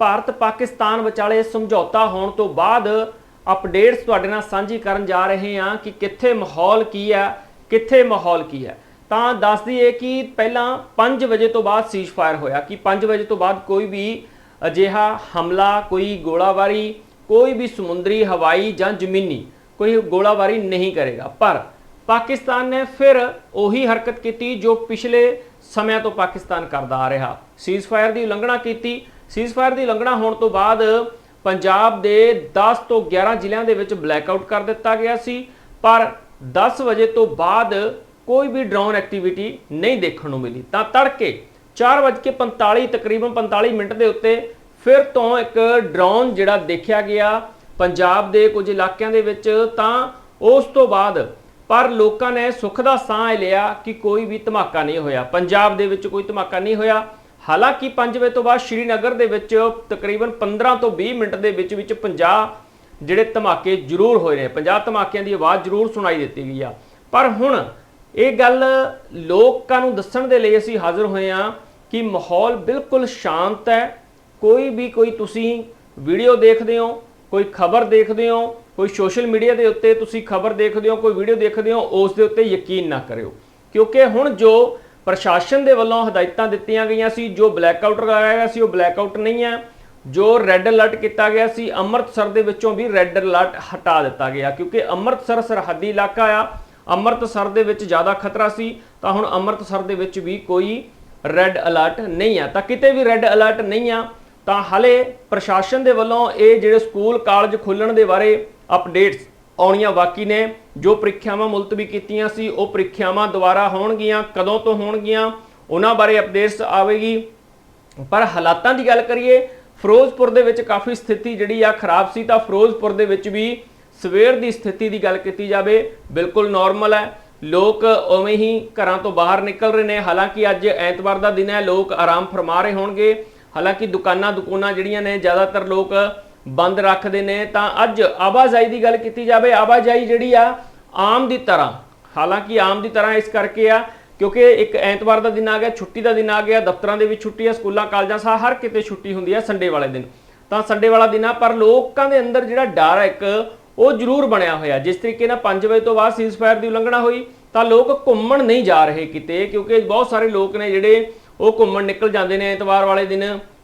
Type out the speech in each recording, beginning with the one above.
ਭਾਰਤ ਪਾਕਿਸਤਾਨ ਵਿਚਾਲੇ ਸਮਝੌਤਾ ਹੋਣ ਤੋਂ ਬਾਅਦ ਅਪਡੇਟਸ ਤੁਹਾਡੇ ਨਾਲ ਸਾਂਝੀ ਕਰਨ ਜਾ ਰਹੇ ਹਾਂ ਕਿ ਕਿੱਥੇ ਮਾਹੌਲ ਕੀ ਹੈ, ਕਿੱਥੇ ਮਾਹੌਲ ਕੀ ਹੈ। ਤਾਂ ਦੱਸ ਦਈਏ ਕਿ ਪਹਿਲਾਂ 5 ਵਜੇ ਤੋਂ ਬਾਅਦ ਸੀਜ਼ ਫਾਇਰ ਹੋਇਆ ਕਿ 5 ਵਜੇ ਤੋਂ ਬਾਅਦ ਕੋਈ ਵੀ ਅਜਿਹਾ ਹਮਲਾ, ਕੋਈ ਗੋਲਾਬਾਰੀ, ਕੋਈ ਵੀ ਸਮੁੰਦਰੀ, ਹਵਾਈ ਜਾਂ ਜ਼ਮੀਨੀ ਕੋਈ ਗੋਲਾਬਾਰੀ ਨਹੀਂ ਕਰੇਗਾ। ਪਰ ਪਾਕਿਸਤਾਨ ਨੇ ਫਿਰ ਉਹੀ ਹਰਕਤ ਕੀਤੀ ਜੋ ਪਿਛਲੇ ਸਮਿਆਂ ਤੋਂ ਪਾਕਿਸਤਾਨ ਕਰਦਾ ਆ ਰਿਹਾ। ਸੀਜ਼ ਫਾਇਰ ਦੀ ਉਲੰਘਣਾ ਕੀਤੀ। ਸੀਜ਼ ਫਾਇਰ ਦੀ ਉਲੰਘਣਾ ਹੋਣ ਤੋਂ ਬਾਅਦ ਪੰਜਾਬ ਦੇ 10 ਤੋਂ 11 ਜ਼ਿਲ੍ਹਿਆਂ ਦੇ ਵਿੱਚ ਬਲੈਕਆਊਟ ਕਰ ਦਿੱਤਾ ਗਿਆ ਸੀ। ਪਰ 10 ਵਜੇ ਤੋਂ ਬਾਅਦ ਕੋਈ ਵੀ ਡਰੋਨ ਐਕਟੀਵਿਟੀ ਨਹੀਂ ਦੇਖਣ ਨੂੰ ਮਿਲੀ। ਤਾਂ ਤੜਕੇ 4:45 ਤਕਰੀਬਨ 45 ਮਿੰਟ ਦੇ ਉੱਤੇ ਫਿਰ ਤੋਂ ਇੱਕ ਡਰੋਨ ਜਿਹੜਾ ਦੇਖਿਆ ਗਿਆ ਪੰਜਾਬ ਦੇ ਕੁਝ ਇਲਾਕਿਆਂ ਦੇ ਵਿੱਚ। ਤਾਂ ਉਸ ਤੋਂ ਬਾਅਦ ਪਰ ਲੋਕਾਂ ਨੇ ਸੁੱਖ ਦਾ ਸਾਹ ਲਿਆ ਕਿ ਕੋਈ ਵੀ ਧਮਾਕਾ ਨਹੀਂ ਹੋਇਆ। ਪੰਜਾਬ ਦੇ ਵਿੱਚ ਕੋਈ ਧਮਾਕਾ ਨਹੀਂ ਹੋਇਆ। ਹਾਲਾਂਕਿ 5 ਵਜੇ ਤੋਂ ਬਾਅਦ ਸ਼੍ਰੀਨਗਰ ਦੇ ਵਿੱਚ ਤਕਰੀਬਨ 15 ਤੋਂ 20 ਮਿੰਟ ਦੇ ਵਿੱਚ ਵਿੱਚ 50 ਜਿਹੜੇ ਧਮਾਕੇ ਜ਼ਰੂਰ ਹੋਏ ਨੇ। 50 ਧਮਾਕਿਆਂ ਦੀ ਆਵਾਜ਼ ਜ਼ਰੂਰ ਸੁਣਾਈ ਦਿੱਤੀ ਗਈ ਆ। ਪਰ ਹੁਣ ਇਹ ਗੱਲ ਲੋਕਾਂ ਨੂੰ ਦੱਸਣ ਦੇ ਲਈ ਅਸੀਂ ਹਾਜ਼ਰ ਹੋਏ ਆ ਕਿ ਮਾਹੌਲ ਬਿਲਕੁਲ ਸ਼ਾਂਤ ਹੈ। ਕੋਈ ਵੀ ਕੋਈ ਤੁਸੀਂ ਵੀਡੀਓ ਦੇਖਦੇ ਹੋ, ਕੋਈ ਖਬਰ ਦੇਖਦੇ ਹੋ, ਕੋਈ ਸੋਸ਼ਲ ਮੀਡੀਆ ਦੇ ਉੱਤੇ ਤੁਸੀਂ ਖਬਰ ਦੇਖਦੇ ਹੋ, ਕੋਈ ਵੀਡੀਓ ਦੇਖਦੇ ਹੋ, ਉਸ ਦੇ ਉੱਤੇ ਯਕੀਨ ਨਾ ਕਰਿਓ। ਕਿਉਂਕਿ ਹੁਣ ਜੋ ਪ੍ਰਸ਼ਾਸਨ ਦੇ ਵੱਲੋਂ ਹਦਾਇਤਾਂ ਦਿੱਤੀਆਂ ਗਈਆਂ ਸੀ, ਜੋ ਬਲੈਕਆਊਟ ਲਗਾਇਆ ਗਿਆ ਸੀ, ਉਹ ਬਲੈਕਆਊਟ ਨਹੀਂ ਹੈ, ਜੋ ਰੈੱਡ ਅਲਰਟ ਕੀਤਾ ਗਿਆ ਸੀ, ਅੰਮ੍ਰਿਤਸਰ ਦੇ ਵਿੱਚੋਂ ਵੀ ਰੈੱਡ ਅਲਰਟ ਹਟਾ ਦਿੱਤਾ ਗਿਆ, ਕਿਉਂਕਿ ਅੰਮ੍ਰਿਤਸਰ ਸਰਹੱਦੀ ਇਲਾਕਾ ਆ, ਅੰਮ੍ਰਿਤਸਰ ਦੇ ਵਿੱਚ ਜ਼ਿਆਦਾ ਖਤਰਾ ਸੀ, ਤਾਂ ਹੁਣ ਅੰਮ੍ਰਿਤਸਰ ਦੇ ਵਿੱਚ ਵੀ ਕੋਈ ਰੈੱਡ ਅਲਰਟ ਨਹੀਂ ਆ ਤਾਂ ਕਿਤੇ ਵੀ ਰੈੱਡ ਅਲਰਟ ਨਹੀਂ ਆ, ਤਾਂ ਹਲੇ ਪ੍ਰਸ਼ਾਸਨ ਦੇ ਵੱਲੋਂ ਇਹ ਜਿਹੜੇ ਸਕੂਲ, ਕਾਲਜ ਖੁੱਲਣ ਦੇ ਬਾਰੇ ਅਪਡੇਟਸ ਆਉਣੀਆਂ ਬਾਕੀ ਨੇ। ਜੋ ਪ੍ਰੀਖਿਆਵਾਂ ਮੁਲਤਵੀ ਕੀਤੀਆਂ ਸੀ, ਉਹ ਪ੍ਰੀਖਿਆਵਾਂ ਦੁਬਾਰਾ ਹੋਣਗੀਆਂ, ਕਦੋਂ ਤੋਂ ਹੋਣਗੀਆਂ, ਉਹਨਾਂ ਬਾਰੇ ਅਪਡੇਟਸ ਆਵੇਗੀ। ਪਰ ਹਾਲਾਤਾਂ ਦੀ ਗੱਲ ਕਰੀਏ, ਫਿਰੋਜ਼ਪੁਰ ਦੇ ਵਿੱਚ ਕਾਫੀ ਸਥਿਤੀ ਜਿਹੜੀ ਆ ਖਰਾਬ ਸੀ, ਤਾਂ ਫਿਰੋਜ਼ਪੁਰ ਦੇ ਵਿੱਚ ਵੀ ਸਵੇਰ ਦੀ ਸਥਿਤੀ ਦੀ ਗੱਲ ਕੀਤੀ ਜਾਵੇ, ਬਿਲਕੁਲ ਨਾਰਮਲ ਹੈ। ਲੋਕ ਉਵੇਂ ਹੀ ਘਰਾਂ ਤੋਂ ਬਾਹਰ ਨਿਕਲ ਰਹੇ ਨੇ। ਹਾਲਾਂਕਿ ਅੱਜ ਐਤਵਾਰ ਦਾ ਦਿਨ ਹੈ, ਲੋਕ ਆਰਾਮ ਫਰਮਾ ਰਹੇ ਹੋਣਗੇ। ਹਾਲਾਂਕਿ ਦੁਕਾਨਾਂ ਦੁਕਾਨਾਂ ਜਿਹੜੀਆਂ ਨੇ, ਜ਼ਿਆਦਾਤਰ ਲੋਕ ਬੰਦ ਰੱਖਦੇ ਨੇ, ਤਾਂ ਅੱਜ ਆਵਾਜਾਈ ਦੀ ਗੱਲ ਕੀਤੀ ਜਾਵੇ, ਆਵਾਜਾਈ ਜਿਹੜੀ ਆ, ਆਮ ਦੀ ਤਰ੍ਹਾਂ, ਹਾਲਾਂਕਿ ਆਮ ਦੀ ਤਰ੍ਹਾਂ ਇਸ ਕਰਕੇ ਆ, ਕਿਉਂਕਿ ਇੱਕ ਐਤਵਾਰ ਦਾ ਦਿਨ ਆ ਗਿਆ, ਛੁੱਟੀ ਦਾ ਦਿਨ ਆ ਗਿਆ, ਦਫ਼ਤਰਾਂ ਦੇ ਵਿੱਚ ਛੁੱਟੀ ਆ ਸਕੂਲਾਂ, ਕਾਲਜਾਂ, ਸਾ, ਹਰ ਕਿਤੇ ਛੁੱਟੀ ਹੁੰਦੀ ਆ ਸੰਡੇ ਵਾਲੇ ਦਿਨ। ਤਾਂ ਸੰਡੇ ਵਾਲਾ ਦਿਨ ਆ, ਪਰ ਲੋਕਾਂ ਦੇ ਅੰਦਰ ਜਿਹੜਾ ਡਰ ਹੈ ਇੱਕ, ਉਹ ਜ਼ਰੂਰ ਬਣਿਆ ਹੋਇਆ। ਜਿਸ ਤਰੀਕੇ ਨਾਲ 5 ਵਜੇ ਤੋਂ ਬਾਅਦ ਸੀਜ਼ਫਾਇਰ ਦੀ ਉਲੰਘਣਾ ਹੋਈ, ਤਾਂ ਲੋਕ ਘੁੰਮਣ ਨਹੀਂ ਜਾ ਰਹੇ ਕਿਤੇ, ਕਿਉਂਕਿ ਬਹੁਤ ਸਾਰੇ ਲੋਕ ਨੇ ਜਿਹੜੇ ਉਹ ਘੁੰਮਣ ਨਿਕਲ ਜਾਂਦੇ ਨੇ ਐਤਵਾਰ ਵਾਲੇ ਦਿਨ,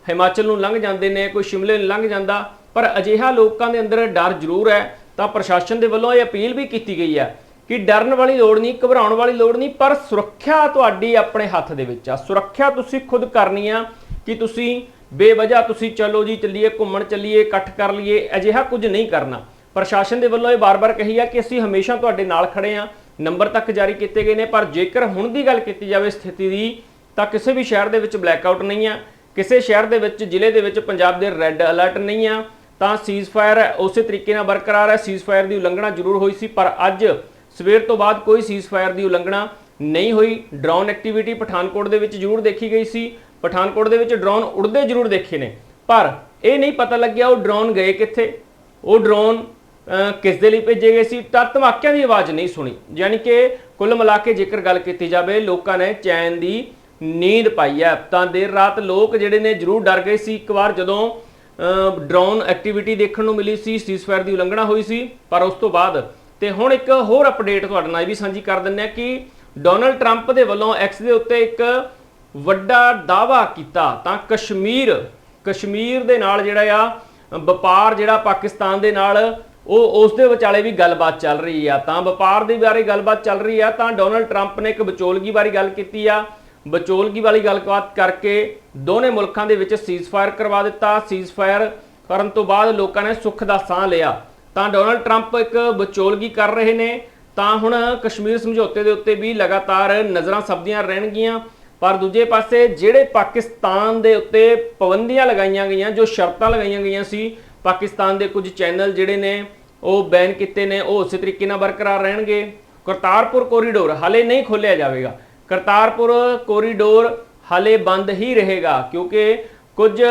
ਹਿਮਾਚਲ ਨੂੰ ਲੰਘ ਜਾਂਦੇ ਨੇ, ਕੋਈ ਸ਼ਿਮਲੇ ਨੂੰ ਲੰਘ ਜਾਂਦਾ ਪਰ ਅਜਿਹਾ ਲੋਕਾਂ ਦੇ ਅੰਦਰ ਡਰ ਜ਼ਰੂਰ ਹੈ, ਤਾਂ ਪ੍ਰਸ਼ਾਸਨ ਦੇ ਵੱਲੋਂ ਇਹ ਅਪੀਲ ਵੀ ਕੀਤੀ ਗਈ ਹੈ ਕਿ ਡਰਨ ਵਾਲੀ ਲੋੜ ਨਹੀਂ, ਘਬਰਾਉਣ ਵਾਲੀ ਲੋੜ ਨਹੀਂ, ਪਰ ਸੁਰੱਖਿਆ ਤੁਹਾਡੀ ਆਪਣੇ ਹੱਥ ਦੇ ਵਿੱਚ ਆ। ਸੁਰੱਖਿਆ ਤੁਸੀਂ ਖੁਦ ਕਰਨੀ ਆ ਕਿ ਤੁਸੀਂ ਬੇਵਜ੍ਹਾ ਤੁਸੀਂ ਚਲੋ ਜੀ, ਚੱਲੀਏ, ਘੁੰਮਣ ਚੱਲੀਏ, ਇਕੱਠ ਕਰ ਲਈਏ, ਅਜਿਹਾ ਕੁਝ ਨਹੀਂ ਕਰਨਾ। ਪ੍ਰਸ਼ਾਸਨ ਦੇ ਵੱਲੋਂ ਇਹ ਬਾਰ-ਬਾਰ ਕਹੀ ਆ ਕਿ ਅਸੀਂ ਹਮੇਸ਼ਾ ਤੁਹਾਡੇ ਨਾਲ ਖੜੇ ਆ, ਨੰਬਰ ਤੱਕ ਜਾਰੀ ਕੀਤੇ ਗਏ ਨੇ, ਪਰ ਜੇਕਰ ਹੁਣ ਦੀ ਗੱਲ ਕੀਤੀ ਜਾਵੇ ਸਥਿਤੀ ਦੀ, ਤਾਂ ਕਿਸੇ ਵੀ ਸ਼ਹਿਰ ਦੇ ਵਿੱਚ ਬਲੈਕਆਊਟ ਨਹੀਂ ਆ, ਕਿਸੇ ਸ਼ਹਿਰ ਦੇ ਵਿੱਚ, ਜ਼ਿਲ੍ਹੇ ਦੇ ਵਿੱਚ ਪੰਜਾਬ ਦੇ ਰੈੱਡ ਅਲਰਟ ਨਹੀਂ ਆ ਤਾਂ ਸੀਜ਼ਫਾਇਰ ਉਸੇ ਤਰੀਕੇ ਨਾਲ ਬਰਕਰਾਰ ਹੈ। ਸੀਜ਼ਫਾਇਰ ਦੀ ਉਲੰਘਣਾ ਜ਼ਰੂਰ ਹੋਈ ਸੀ ਪਰ ਅੱਜ ਸਵੇਰ ਤੋਂ ਬਾਅਦ ਕੋਈ ਸੀਜ਼ਫਾਇਰ ਦੀ ਉਲੰਘਣਾ ਨਹੀਂ ਹੋਈ। ਡਰੋਨ ਐਕਟੀਵਿਟੀ ਪਠਾਨਕੋਟ ਦੇ ਵਿੱਚ ਜ਼ਰੂਰ ਦੇਖੀ ਗਈ ਸੀ। ਪਠਾਨਕੋਟ ਦੇ ਵਿੱਚ ਡਰੋਨ ਉੜਦੇ ਜ਼ਰੂਰ ਦੇਖੇ ਨੇ। ਪਰ ਇਹ ਨਹੀਂ ਪਤਾ ਲੱਗਿਆ ਉਹ ਡਰੋਨ ਗਏ ਕਿੱਥੇ। ਉਹ ਡਰੋਨ ਅਹ, ਕਿਸ ਦੇ ਲਈ ਭੇਜੇ ਗਏ ਸੀ ਤਾਂ ਧਮਾਕਿਆਂ ਦੀ ਆਵਾਜ਼ ਨਹੀਂ ਸੁਣੀ। ਯਾਨੀ ਕਿ ਕੁੱਲ ਮਿਲਾ ਕੇ ਜੇਕਰ ਗੱਲ ਕੀਤੀ ਜਾਵੇ ਲੋਕਾਂ ਨੇ ਚੈਨ ਦੀ ਨੀਂਦ ਪਾਈ ਹੈ। ਤਾਂ ਦੇਰ ਰਾਤ ਲੋਕ ਜਿਹੜੇ ਨੇ ਜ਼ਰੂਰ ਡਰ ਗਏ ਸੀ। ਇੱਕ ਵਾਰ ਜਦੋਂ ਡਰੋਨ ਐਕਟੀਵਿਟੀ ਦੇਖਣ ਨੂੰ ਮਿਲੀ ਸੀ ਸੀਜ਼ਫਾਇਰ ਦੀ ਉਲੰਘਣਾ ਹੋਈ ਸੀ, ਪਰ ਉਸ ਤੋਂ ਬਾਅਦ ਤੇ ਹੁਣ ਇੱਕ ਹੋਰ ਅਪਡੇਟ ਤੁਹਾਡੇ ਨਾਲ ਇਹ ਵੀ ਸਾਂਝੀ ਕਰ ਦਿੰਦੇ ਆ ਕਿ ਡੋਨਲਡ ਟਰੰਪ ਦੇ ਵੱਲੋਂ ਐਕਸ ਦੇ ਉੱਤੇ ਇੱਕ ਵੱਡਾ ਦਾਅਵਾ ਕੀਤਾ, ਤਾਂ ਕਸ਼ਮੀਰ ਕਸ਼ਮੀਰ ਦੇ ਨਾਲ ਜਿਹੜਾ ਆ, ਵਪਾਰ ਜਿਹੜਾ ਪਾਕਿਸਤਾਨ ਦੇ ਨਾਲ, ਉਹ ਉਸ ਦੇ ਵਿਚਾਲੇ ਵੀ ਗੱਲਬਾਤ ਚੱਲ ਰਹੀ ਆ। ਤਾਂ ਵਪਾਰ ਦੇ ਬਾਰੇ ਗੱਲਬਾਤ ਚੱਲ ਰਹੀ ਆ, ਤਾਂ ਡੋਨਲਡ ਟਰੰਪ ਨੇ ਇੱਕ ਵਿਚੋਲਗੀ ਬਾਰੇ ਗੱਲ ਕੀਤੀ ਆ। ਬਚੋਲਗੀ ਵਾਲੀ ਗੱਲਬਾਤ ਕਰਕੇ ਦੋਨੇ ਮੁਲਕਾਂ ਦੇ ਵਿੱਚ ਸੀਜ਼ਫਾਇਰ ਕਰਵਾ ਦਿੱਤਾ। ਸੀਜ਼ਫਾਇਰ ਕਰਨ ਤੋਂ ਬਾਅਦ ਲੋਕਾਂ ਨੇ ਸੁੱਖ ਦਾ ਸਾਹ ਲਿਆ। ਤਾਂ ਡੋਨਲਡ ਟਰੰਪ ਇੱਕ ਬਚੋਲਗੀ ਕਰ ਰਹੇ ਨੇ। ਤਾਂ ਹੁਣ ਕਸ਼ਮੀਰ ਸਮਝੌਤੇ ਦੇ ਉੱਤੇ ਵੀ ਲਗਾਤਾਰ ਨਜ਼ਰਾਂ ਸਬਦੀਆਂ ਰਹਿਣਗੀਆਂ। ਪਰ ਦੂਜੇ ਪਾਸੇ ਜਿਹੜੇ ਪਾਕਿਸਤਾਨ ਦੇ ਉੱਤੇ ਪਾਬੰਦੀਆਂ ਲਗਾਈਆਂ ਗਈਆਂ, ਜੋ ਸ਼ਰਤਾਂ ਲਗਾਈਆਂ ਗਈਆਂ ਸੀ, ਪਾਕਿਸਤਾਨ ਦੇ ਕੁਝ ਚੈਨਲ ਜਿਹੜੇ ਨੇ, ਉਹ ਬੈਨ ਕੀਤੇ ਨੇ, ਉਹ ਉਸੇ ਤਰੀਕੇ ਨਾਲ ਬਰਕਰਾਰ ਰਹਿਣਗੇ। ਕਰਤਾਰਪੁਰ ਕੋਰੀਡੋਰ ਹਾਲੇ ਨਹੀਂ ਖੋਲਿਆ ਜਾਵੇਗਾ। ਕਰਤਾਰਪੁਰ ਕੋਰੀਡੋਰ ਹਾਲੇ ਬੰਦ ਹੀ ਰਹੇਗਾ, ਕਿਉਂਕਿ ਕੁਝ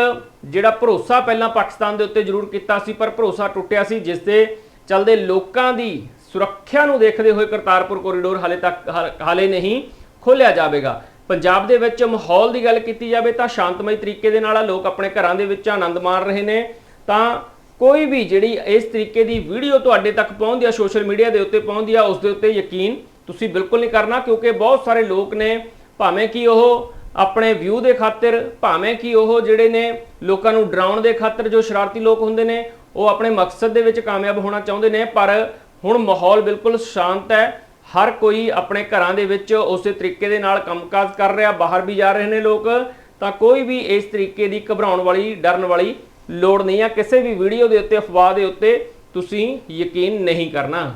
ਜਿਹੜਾ ਭਰੋਸਾ ਪਹਿਲਾਂ ਪਾਕਿਸਤਾਨ ਦੇ ਉੱਤੇ ਜ਼ਰੂਰ ਕੀਤਾ ਸੀ, ਪਰ ਭਰੋਸਾ ਟੁੱਟਿਆ ਸੀ, ਜਿਸ ਦੇ ਚਲਦੇ ਲੋਕਾਂ ਦੀ ਸੁਰੱਖਿਆ ਨੂੰ ਦੇਖਦੇ ਹੋਏ ਕਰਤਾਰਪੁਰ ਕੋਰੀਡੋਰ ਹਾਲੇ ਤੱਕ ਹਾ- ਹਾਲੇ ਨਹੀਂ ਖੋਲਿਆ ਜਾਵੇਗਾ। ਪੰਜਾਬ ਦੇ ਵਿੱਚ ਮਾਹੌਲ ਦੀ ਗੱਲ ਕੀਤੀ ਜਾਵੇ ਤਾਂ ਸ਼ਾਂਤਮਈ ਤਰੀਕੇ ਦੇ ਨਾਲ ਲੋਕ ਆਪਣੇ ਘਰਾਂ ਦੇ ਵਿੱਚ ਆਨੰਦ ਮਾਣ ਰਹੇ ਨੇ। ਤਾਂ ਕੋਈ ਵੀ ਜਿਹੜੀ ਇਸ ਤਰੀਕੇ ਦੀ ਵੀਡੀਓ ਤੁਹਾਡੇ ਤੱਕ ਪਹੁੰਚਦੀ ਆ, ਸੋਸ਼ਲ ਮੀਡੀਆ ਦੇ ਉੱਤੇ ਪਹੁੰਚਦੀ ਆ, ਉਸ ਦੇ ਉੱਤੇ ਯਕੀਨ ਤੁਸੀਂ ਬਿਲਕੁਲ ਨਹੀਂ ਕਰਨਾ, ਕਿਉਂਕਿ ਬਹੁਤ ਸਾਰੇ ਲੋਕ ਨੇ, ਭਾਵੇਂ ਕਿ ਉਹ ਆਪਣੇ ਵਿਊ ਦੇ ਖਾਤਰ, ਭਾਵੇਂ ਕਿ ਉਹ ਜਿਹੜੇ ਨੇ ਲੋਕਾਂ ਨੂੰ ਡਰਾਉਣ ਦੇ ਖਾਤਰ ਜੋ ਸ਼ਰਾਰਤੀ ਲੋਕ ਹੁੰਦੇ ਨੇ, ਉਹ ਆਪਣੇ ਮਕਸਦ ਦੇ ਵਿੱਚ ਕਾਮਯਾਬ ਹੋਣਾ ਚਾਹੁੰਦੇ ਨੇ, ਪਰ ਹੁਣ ਮਾਹੌਲ ਬਿਲਕੁਲ ਸ਼ਾਂਤ ਹੈ। ਹਰ ਕੋਈ ਆਪਣੇ ਘਰਾਂ ਦੇ ਵਿੱਚ ਉਸੇ ਤਰੀਕੇ ਦੇ ਨਾਲ ਕੰਮਕਾਜ ਕਰ ਰਿਹਾ, ਬਾਹਰ ਵੀ ਜਾ ਰਹੇ ਨੇ ਲੋਕ, ਤਾਂ ਕੋਈ ਵੀ ਇਸ ਤਰੀਕੇ ਦੀ ਘਬਰਾਉਣ ਵਾਲੀ, ਡਰਨ ਵਾਲੀ ਲੋੜ ਨਹੀਂ ਆ ਕਿਸੇ ਵੀ ਵੀਡੀਓ ਦੇ ਉੱਤੇ, ਅਫਵਾਹ ਦੇ ਉੱਤੇ ਤੁਸੀਂ ਯਕੀਨ ਨਹੀਂ ਕਰਨਾ।